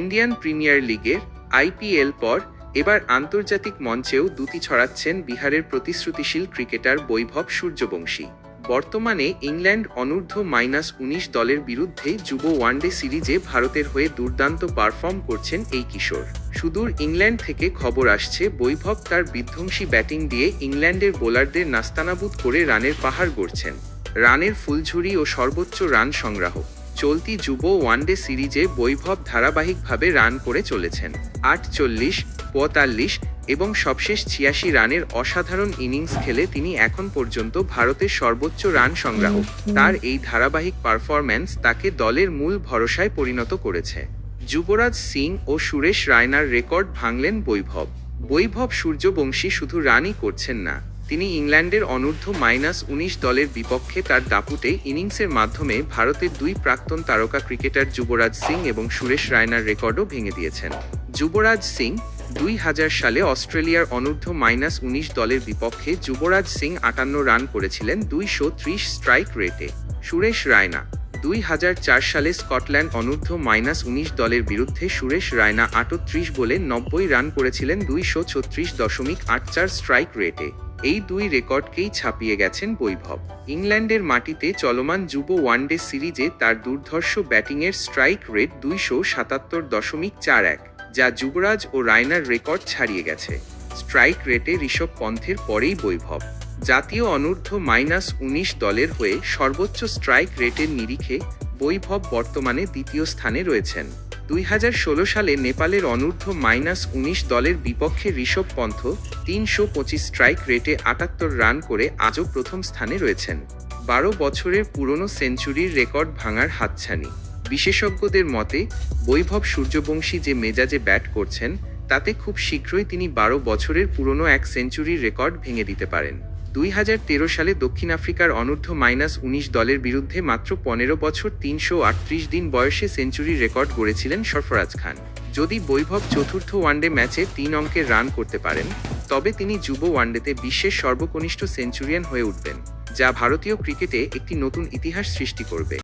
Indian premier লিগের IPL পর এবার আন্তর্জাতিক মঞ্চেও দুটি ছড়াচ্ছেন বিহারের প্রতিশ্রুতিশীল ক্রিকেটার বৈভব সূর্যবংশী। বর্তমানে ইংল্যান্ড অনূর্ধ্ব মাইনাস উনিশ দলের বিরুদ্ধে যুব ওয়ানডে সিরিজে ভারতের হয়ে দুর্দান্ত পারফর্ম করছেন এই কিশোর। সুদূর ইংল্যান্ড থেকে খবর আসছে, বৈভব তার বিধ্বংসী ব্যাটিং দিয়ে ইংল্যান্ডের বোলারদের নাস্তানাবুদ করে রানের পাহাড় গড়ছেন। রানের ফুলঝুরি ও সর্বোচ্চ রান সংগ্রাহক। চলতি যুব ওয়ানডে সিরিজে বৈভব ধারাবাহিকভাবে রান করে চলেছেন। আটচল্লিশ, পঁয়তাল্লিশ এবং সবশেষ ছিয়াশি রানের অসাধারণ ইনিংস খেলে তিনি এখন পর্যন্ত ভারতের সর্বোচ্চ রান সংগ্রাহক। তার এই ধারাবাহিক পারফরম্যান্স তাকে দলের মূল ভরসায় পরিণত করেছে। যুবরাজ সিং ও সুরেশ রায়নার রেকর্ড ভাঙলেন বৈভব। বৈভব সূর্যবংশী শুধু রানই করছেন না তিনি ইংল্যান্ডের অনূর্ধ্ব মাইনাস উনিশ দলের বিপক্ষে তার দাপুটে ইনিংসের মাধ্যমে ভারতের দুই প্রাক্তন তারকা ক্রিকেটার যুবরাজ সিং এবং সুরেশ রায়নার রেকর্ডও ভেঙে দিয়েছেন। যুবরাজ সিং দুই হাজার সালে অস্ট্রেলিয়ার অনূর্ধ্ব মাইনাস উনিশ দলের বিপক্ষে যুবরাজ সিং আটান্ন রান করেছিলেন দুইশো ত্রিশ স্ট্রাইক রেটে। সুরেশ রায়না দুই হাজার চার সালে স্কটল্যান্ড অনূর্ধ্ব মাইনাস উনিশ দলের বিরুদ্ধে সুরেশ রায়না আটত্রিশ বলে নব্বই রান করেছিলেন দুইশো ছত্রিশ দশমিক আট চার স্ট্রাইক রেটে। এই দুই রেকর্ডকেই ছাপিয়ে গেছেন বৈভব। ইংল্যান্ডের মাটিতে চলমান যুব ওয়ানডে সিরিজে তার দুর্ধর্ষ ব্যাটিংয়ের স্ট্রাইক রেট দুইশো সাতাত্তর দশমিক চার এক, যা যুবরাজ ও রায়নার রেকর্ড ছাড়িয়ে গেছে। স্ট্রাইক রেটে ঋষভ পন্থের পরেই বৈভব। জাতীয় অনূর্ধ্ব মাইনাস উনিশ দলের হয়ে সর্বোচ্চ স্ট্রাইক রেটের নিরিখে বৈভব বর্তমানে দ্বিতীয় স্থানে রয়েছেন। দুই হাজার ষোলো সালে নেপালের অনূর্ধ্ব মাইনাস উনিশ দলের বিপক্ষে ঋষভ পন্থ তিনশো পঁচিশ স্ট্রাইক রেটে আটাত্তর রান করে আজও প্রথম স্থানে রয়েছেন। বারো বছরের পুরনো সেঞ্চুরির রেকর্ড ভাঙার হাতছানি। বিশেষজ্ঞদের মতে, বৈভব সূর্যবংশী যে মেজাজে ব্যাট করছেন, তাতে খুব শীঘ্রই তিনি বারো বছরের পুরনো এক সেঞ্চুরির রেকর্ড ভেঙে দিতে পারেন। দুই হাজার তেরো সালে দক্ষিণ আফ্রিকার অনূর্ধ্ব মাইনাস উনিশ দলের বিরুদ্ধে মাত্র পনেরো বছর তিনশো আটত্রিশ দিন বয়সে সেঞ্চুরি রেকর্ড গড়েছিলেন সরফরাজ খান। যদি বৈভব চতুর্থ ওয়ানডে ম্যাচে তিন অঙ্কের রান করতে পারেন, তবে তিনি যুব ওয়ানডেতে বিশ্বের সর্বকনিষ্ঠ সেঞ্চুরিয়ান হয়ে উঠবেন, যা ভারতীয় ক্রিকেটে একটি নতুন ইতিহাস সৃষ্টি করবে।